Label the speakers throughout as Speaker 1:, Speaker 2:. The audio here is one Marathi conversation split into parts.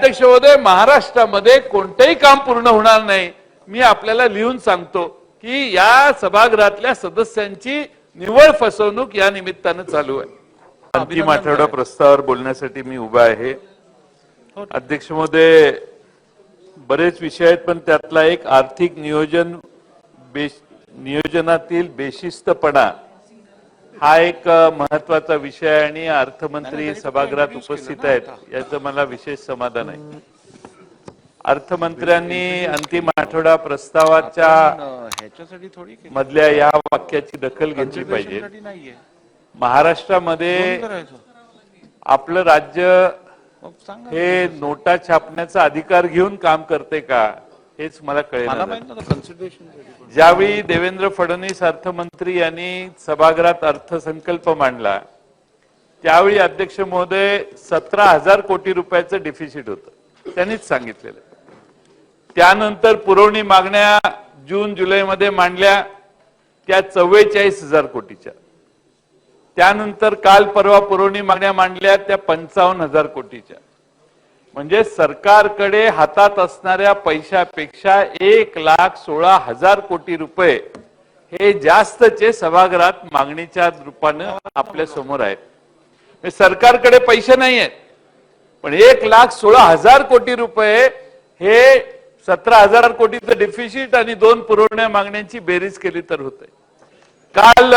Speaker 1: अध्यक्ष महोदय महाराष्ट्रामध्ये कोणतंही काम पूर्ण होणार नाही. मी आपल्याला लिहून सांगतो की या सभागृहातल्या सदस्यांची निव्वळ फसवणूक या निमित्तानं चालू आहे. अंतिम आठवडा प्रस्तावावर बोलण्यासाठी मी उभा आहे. अध्यक्ष महोदय बरेच विषय आहेत पण त्यातला एक आर्थिक नियोजन बेश- नियोजनातील बेशिस्तपणा हा एक महत्त्वाचा विषय आणि अर्थमंत्री सभागृहात उपस्थित आहेत. याचं मला विशेष समाधान आहे. अर्थमंत्र्यांनी अंतिम आठवडा प्रस्तावाच्या. मधल्या या वाक्याची दखल घेतली पाहिजे. महाराष्ट्रामध्ये आपलं राज्य हे नोटा छापण्याचा अधिकार घेऊन काम करते का? हेच मला कळेल ज्यावेळी देवेंद्र फडणवीस अर्थमंत्री यांनी सभागृहात अर्थसंकल्प मांडला त्यावेळी अध्यक्ष महोदय सतरा हजार कोटी रुपयाचं डिफिसिट होतं. त्यांनीच सांगितलेलं. त्यानंतर पुरवणी मागण्या जून जुलैमध्ये मांडल्या त्या चव्वेचाळीस हजार कोटीच्या. त्यानंतर काल परवा पुरवणी मागण्या मांडल्या त्या पंचावन्न हजार कोटीच्या. म्हणजे सरकारकडे हातात असणाऱ्या पैशापेक्षा एक लाख सोळा हजार कोटी रुपये हे जास्तचे सभागृहात मागणीच्या रूपानं आपल्यासमोर आहेत. सरकारकडे पैसे नाही आहेत पण एक लाख सोळा हजार कोटी रुपये हे सतरा हजार कोटीचं डिफिशिट आणि दोन पुरवण्या मागण्यांची बेरीज केली तर होते काल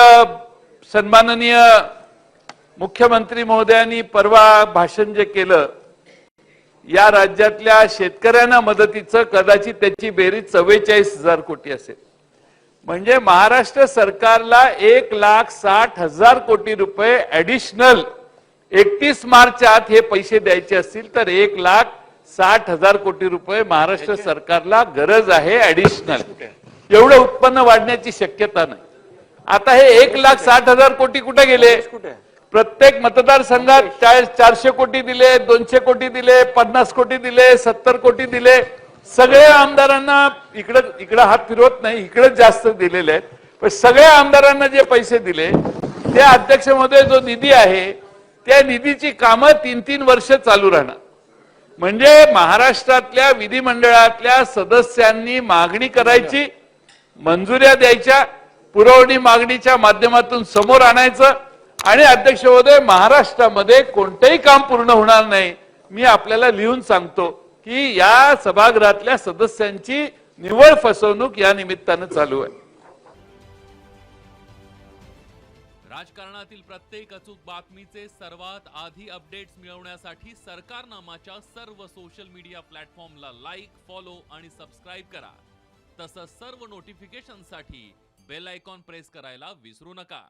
Speaker 1: सन्माननीय मुख्यमंत्री महोदयांनी परवा भाषण जे केलं या राज्यातल्या शेतकऱ्यांना मदतीचं कदाचित त्याची बेरीज चव्वेचाळीस हजार कोटी असेल. म्हणजे महाराष्ट्र सरकारला एक लाख साठ हजार कोटी रुपये ऍडिशनल एकतीस मार्च आत हे पैसे द्यायचे असतील तर एक लाख साठ हजार कोटी रुपये महाराष्ट्र सरकारला गरज आहे ऍडिशनल एवढं उत्पन्न वाढण्याची शक्यता नाही. आता हे एक लाख साठ हजार कोटी कुठे गेले? प्रत्येक मतदारसंघात चार- चारशे कोटी दिले दोनशे कोटी दिले पन्नास कोटी दिले सत्तर कोटी दिले. सगळ्या आमदारांना इकडं इकडं हात फिरवत नाही इकडे जास्त दिलेले आहेत. पण सगळ्या आमदारांना जे पैसे दिले ते अध्यक्षमध्ये जो निधी आहे त्या निधीची कामं तीन तीन वर्ष चालू राहणार. म्हणजे महाराष्ट्रातल्या विधिमंडळातल्या सदस्यांनी मागणी करायची मंजुऱ्या द्यायच्या पुरवणी मागणीच्या माध्यमातून समोर आणायचं आणि अध्यक्ष महोदय महाराष्ट्रामध्ये कोणतंही काम पूर्ण होणार नाही. मी आपल्याला लिहून सांगतो की या सभागृहातल्या सदस्यांची निवड फसवणूक या निमित्तानं चालू आहे.
Speaker 2: राजकारणातील प्रत्येक अचूक बातमीचे सर्वात आधी अपडेट्स मिळवण्यासाठी सरकारनामाच्या सर्व सोशल मीडिया प्लॅटफॉर्मला लाईक फॉलो आणि सबस्क्राईब करा. तसंच सर्व नोटिफिकेशनसाठी बेल आयकॉन प्रेस करायला विसरू नका.